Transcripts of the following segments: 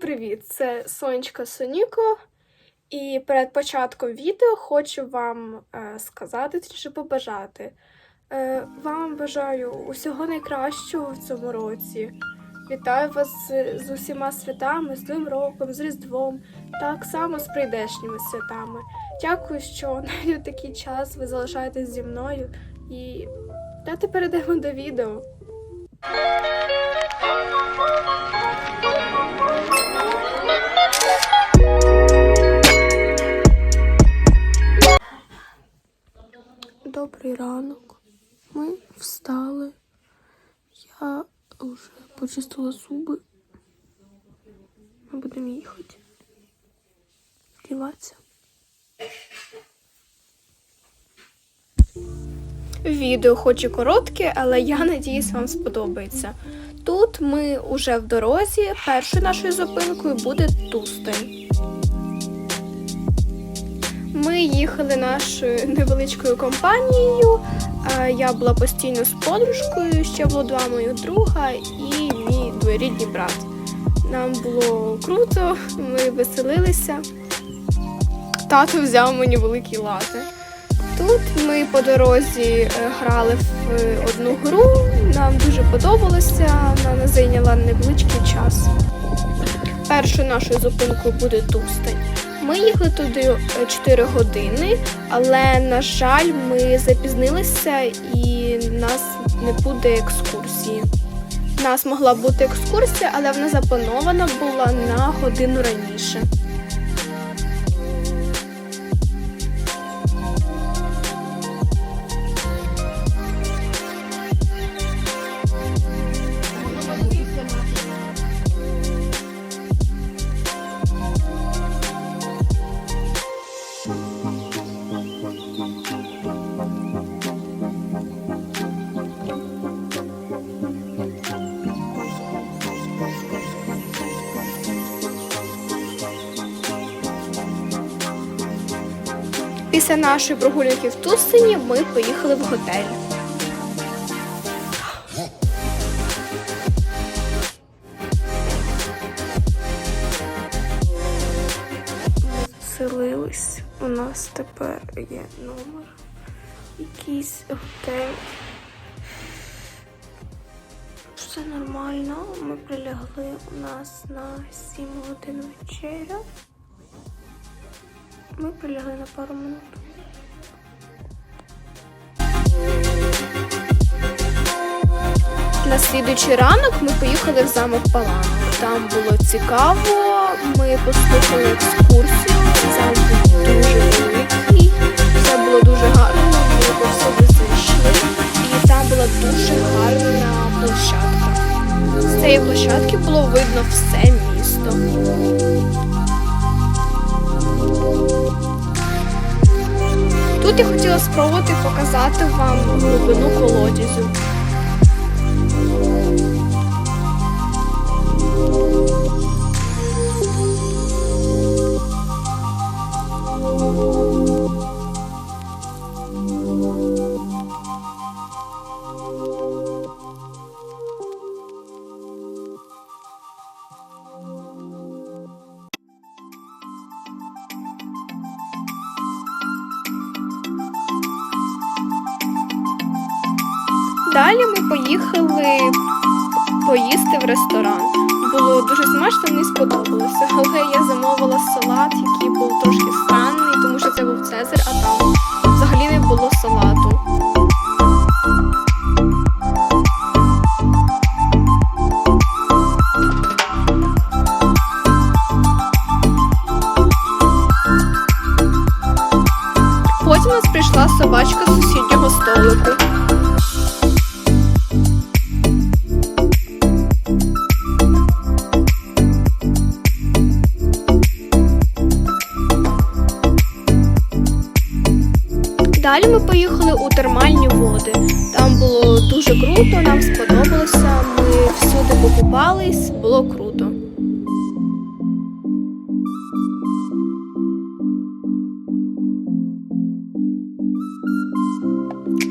привіт! Це Сонечка Соніко. І перед початком відео хочу вам е, сказати, точніше побажати. Е, вам бажаю усього найкращого в цьому році. Вітаю вас з, з усіма святами, з Новим роком, з Різдвом, так само з прийдешніми святами. Дякую, що навіть у такий час ви залишаєтесь зі мною. І давайте перейдемо до відео. Добрий ранок. Ми встали. Я вже почистила зуби. Ми будемо їхати. Вдіватися. Відео хоч і коротке, але я надіюсь, вам сподобається. Тут ми уже в дорозі. Першою нашою зупинкою буде Тустень. Ми їхали нашою невеличкою компанією. Я була постійно з подружкою, ще було два моїх друга і мій двоюрідний брат. Нам було круто, ми веселилися. Тато взяв мені великі лати. Тут ми по дорозі е, грали в е, одну гру. Нам дуже подобалося, вона зайняла невеличкий час. Першою нашою зупинкою буде Тустань. Ми їхали туди 4 години, але, на жаль, ми запізнилися і в нас не буде екскурсії. У нас могла бути екскурсія, але вона запланована була на годину раніше. Після нашої прогулянки в Тустині ми поїхали в готель. Ми заселились. У нас тепер є номер. Якийсь готель. Все нормально. Ми прилягли у нас на 7 годин вечеря. Ми прилягли на пару минут. На слідуючий ранок ми поїхали в замок Паланок. Там було цікаво, ми послухали екскурсію. Замок був дуже великий, все було дуже гарно, ми повсюди зайшли. І там була дуже гарна площадка. З цієї площадки було видно все місто. Тут я хотіла спробувати показати вам глибину колодязю. Далі ми поїхали поїсти в ресторан. Було дуже смачно, мені сподобалося. Але я замовила салат, який був трошки странний, тому що це був Цезар, а там взагалі не було салату. Далі ми поїхали у термальні води. Там було дуже круто, нам сподобалося. Ми всюди покупались, було круто.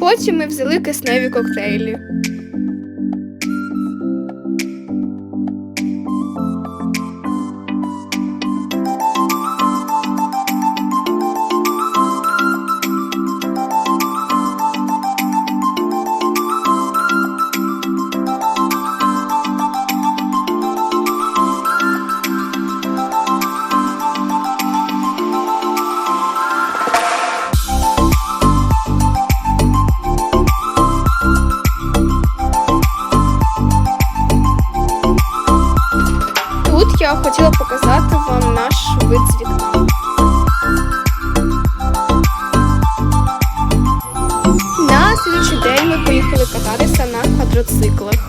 Потім ми взяли кисневі коктейлі. Хотіла показати вам наш вид з вікна. На слідчий день ми поїхали кататися на квадроциклах.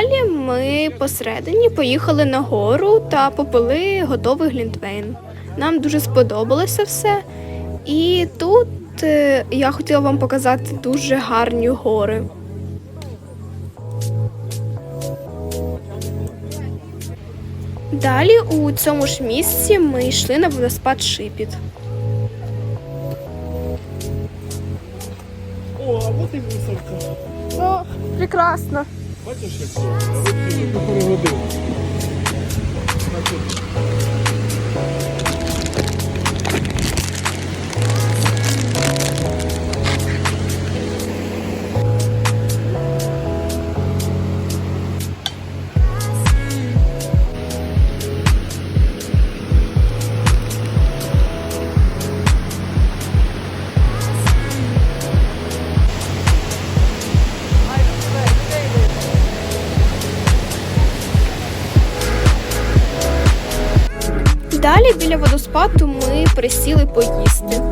Далі ми посередині поїхали на гору та попили готовий глінтвейн. Нам дуже сподобалося все. І тут е, я хотіла вам показати дуже гарні гори. Далі у цьому ж місці ми йшли на водоспад Шипіт. О, а от і висадка. О, прекрасно. Бачиш, як це? Перегодив. Біля ми присіли поїсти.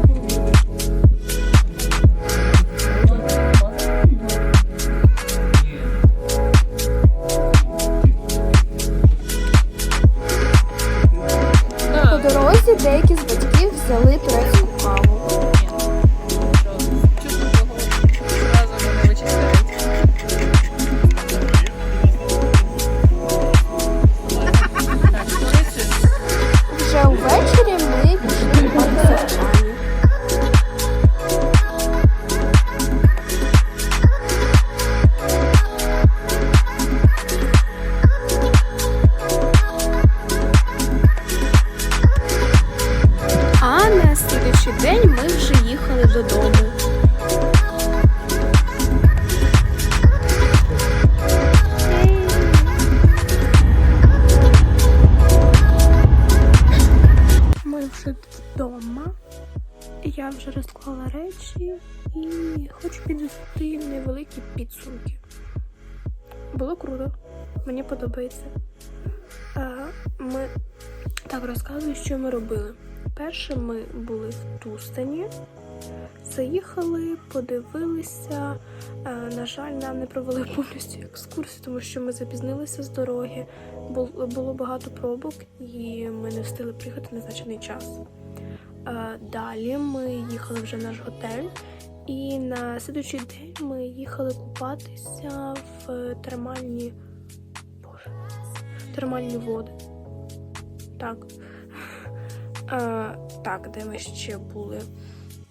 Хочу підвести невеликі підсумки. Було круто, мені подобається. Ми так розказую, що ми робили. Перше ми були в Тустані, заїхали, подивилися. На жаль, нам не провели повністю екскурсію, тому що ми запізнилися з дороги. Бул- Було багато пробок, і ми не встигли приїхати на назначений час. Далі ми їхали вже в наш готель, і на слідуючий день ми їхали купатися в термальні Боже, термальні води. Так. Е, так, де ми ще були?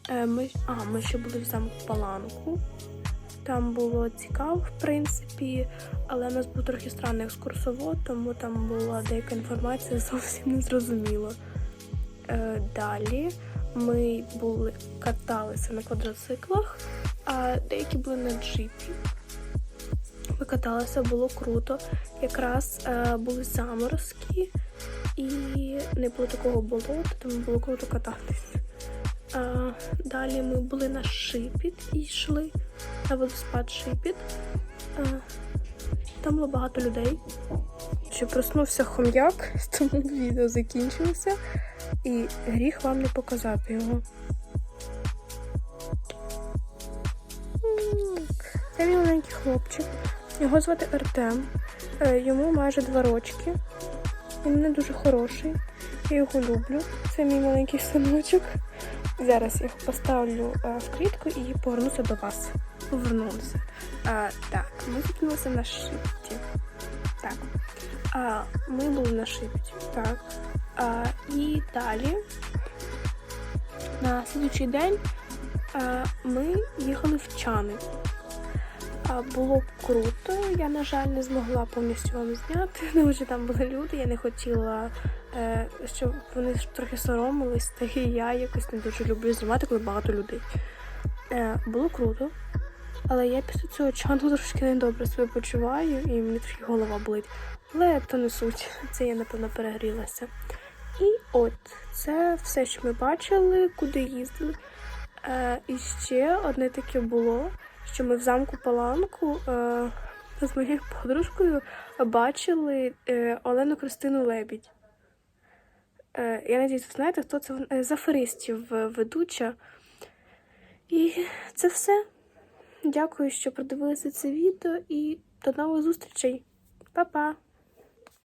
Е, ми, а, ми ще були в замку Паланку. Там було цікаво, в принципі, але у нас був трохи странний екскурсовод, тому там була деяка інформація зовсім не зрозуміла. Е, далі ми були, каталися на квадроциклах, а деякі були на джипі. Ми каталися, було круто. Якраз е, були заморозки і не було такого болота, тому було круто кататися. А, далі ми були на шипіт і йшли на водоспад шипіт. А, там було багато людей. Ще проснувся хом'як, тому відео закінчилося. І гріх вам не показати його. Це мій маленький хлопчик. Його звати Артем. Е, Йому майже два рочки. Він не дуже хороший. Я його люблю. Це мій маленький синочок. Зараз я його поставлю е, в клітку і повернуся до вас. Повернулася. А, так, ми зупинилися на шипті. Так. А, ми були на шипті. Так. І далі. На слідчий день Ми їхали в Чани. Було круто. Я, на жаль, не змогла повністю вам зняти, тому що там були люди. Я не хотіла, е, щоб вони трохи соромились, та і я якось не дуже люблю знімати, коли багато людей. Е, Було круто. Але я після цього чану трошки недобре себе почуваю і мені трохи голова болить. Але то не суть. Це я, напевно, перегрілася. І от, це все, що ми бачили, куди їздили. Е, і ще одне таке було, що ми в замку Паланку е, з моєю подружкою бачили е, Олену Кристину Лебідь. Е, я надіюсь, ви знаєте, хто це Е, з аферистів е, ведуча. І це все. Дякую, що продивилися це відео і до нових зустрічей. Па-па!